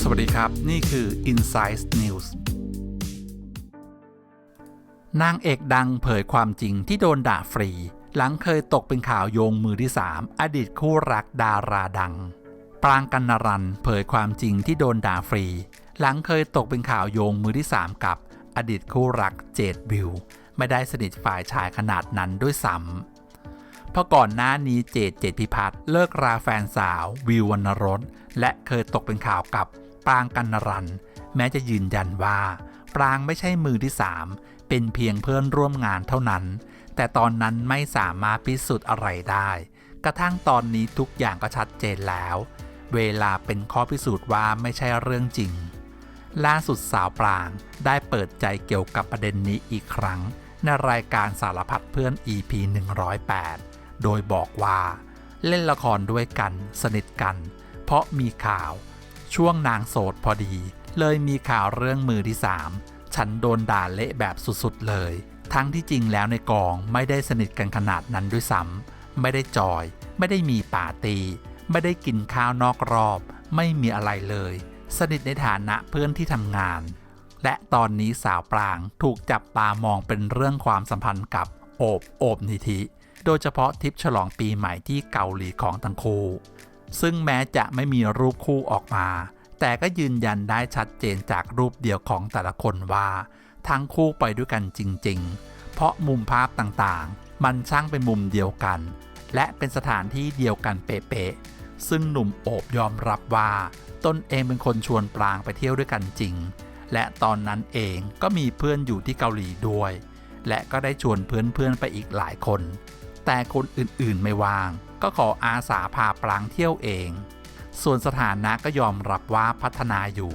สวัสดีครับ นี่คือ Insight News นางเอกดังเผยความจริงที่โดนด่าฟรี หลังเคยตกเป็นข่าวโยงมือที่ 3 อดีตคู่รักดาราดัง ปรางกันนรันเผยความจริงที่โดนด่าฟรี หลังเคยตกเป็นข่าวโยงมือที่ 3 กับอดีตคู่รักเจดวิว ไม่ได้สนิทฝ่ายชายขนาดนั้นด้วยซ้ำ เพราะก่อนหน้านี้เจดเจดพิพัฒน์เลิกราแฟนสาววิววรรณรสและเคยตกเป็นข่าวกับปรางกันนรัน แม้จะยืนยันว่า ปรางไม่ใช่มือที่สามเป็นเพียงเพื่อนร่วมงานเท่านั้น แต่ตอนนั้นไม่สามารถพิสูจน์อะไรได้ กระทั่งตอนนี้ทุกอย่างก็ชัดเจนแล้ว เวลาเป็นข้อพิสูจน์ว่าไม่ใช่เรื่องจริง ล่าสุดสาวปรางได้เปิดใจเกี่ยวกับประเด็นนี้อีกครั้ง ในรายการสารพัดเพื่อน EP 108 โดยบอกว่า เล่นละครด้วยกันสนิทกัน เพราะมีข่าว ช่วงนางโสดพอดี เลยมีข่าวเรื่องมือที่3ฉันโดนด่าเละแบบสุดๆเลย ทั้งที่จริงแล้วในกองไม่ได้สนิทกันขนาดนั้นด้วยซ้ำไม่ได้จอย ไม่ได้มีปาร์ตี้ไม่ได้กินข้าวนอกรอบ ไม่มีอะไรเลย สนิทในฐานะเพื่อนที่ทำงาน และตอนนี้สาวปรางถูกจับตามองเป็นเรื่องความสัมพันธ์กับโอบโอบนิธิ โดยเฉพาะทริปฉลองปีใหม่ที่เกาหลีของทั้งคู่ ซึ่งแม้จะไม่มีรูปคู่ออกมา แต่ก็ยืนยันได้ชัดเจนจากรูปเดียวของแต่ละคนว่า ทั้งคู่ไปด้วยกันจริง ๆ เพราะมุมภาพต่างๆ มันช่างเป็นมุมเดียวกัน และเป็นสถานที่เดียวกันเป๊ะๆ ซึ่งหนุ่มโอบยอมรับว่าตนเองเป็นคนชวนปรางไปเที่ยวด้วยกันจริง และตอนนั้นเองก็มีเพื่อนอยู่ที่เกาหลีด้วย และก็ได้ชวนเพื่อนๆไปอีกหลายคน แต่คนอื่นๆไม่ว่าง ก็ขออาสาพาปรางเที่ยวเอง ส่วนสถานะก็ยอมรับว่าพัฒนาอยู่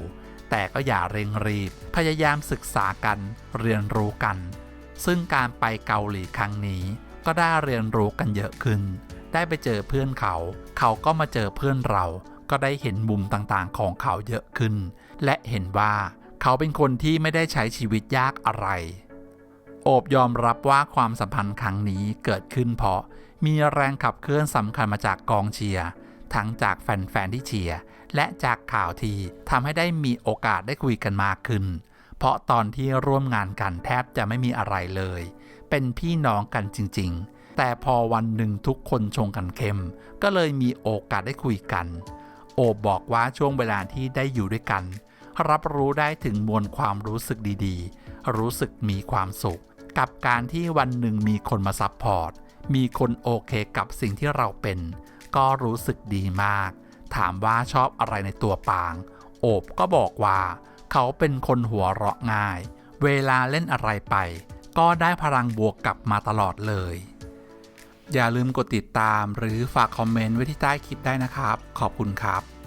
แต่ก็อย่าเร่งรีบ พยายามศึกษากันเรียนรู้กัน ซึ่งการไปเกาหลีครั้งนี้ ก็ได้เรียนรู้กันเยอะขึ้น ได้ไปเจอเพื่อนเขา เขาก็มาเจอเพื่อนเรา ก็ได้เห็นมุมต่างๆของเขาเยอะขึ้น และเห็นว่าเขาเป็นคนที่ไม่ได้ใช้ชีวิตยากอะไร โอบยอมรับว่าความสัมพันธ์ครั้งนี้เกิดขึ้นเพราะมีแรงขับเคลื่อนสำคัญมาจากกองเชียร์ทั้งจากแฟนๆที่เชียร์และจากข่าวที่ทำให้ได้มีโอกาสได้คุยกันมากขึ้น เพราะตอนที่ร่วมงานกันแทบจะไม่มีอะไรเลย เป็นพี่น้องกันจริงๆ แต่พอวันหนึ่งทุกคนชงกันเข้ม ก็เลยมีโอกาสได้คุยกัน โอบบอกว่าช่วงเวลาที่ได้อยู่ด้วยกัน รับรู้ได้ถึงมวลความรู้สึกดีๆ รู้สึกมีความสุข กับการที่วันหนึ่งมีคนมาซัพพอร์ต มีคนโอเคกับสิ่งที่เราเป็น ก็รู้สึกดีมาก ถามว่าชอบอะไรในตัวปาง โอบก็บอกว่า เขาเป็นคนหัวเราะง่าย เวลาเล่นอะไรไป ก็ได้พลังบวกกลับมาตลอดเลย อย่าลืมกดติดตามหรือฝากคอมเมนต์ไว้ที่ใต้คลิปได้นะครับ ขอบคุณครับ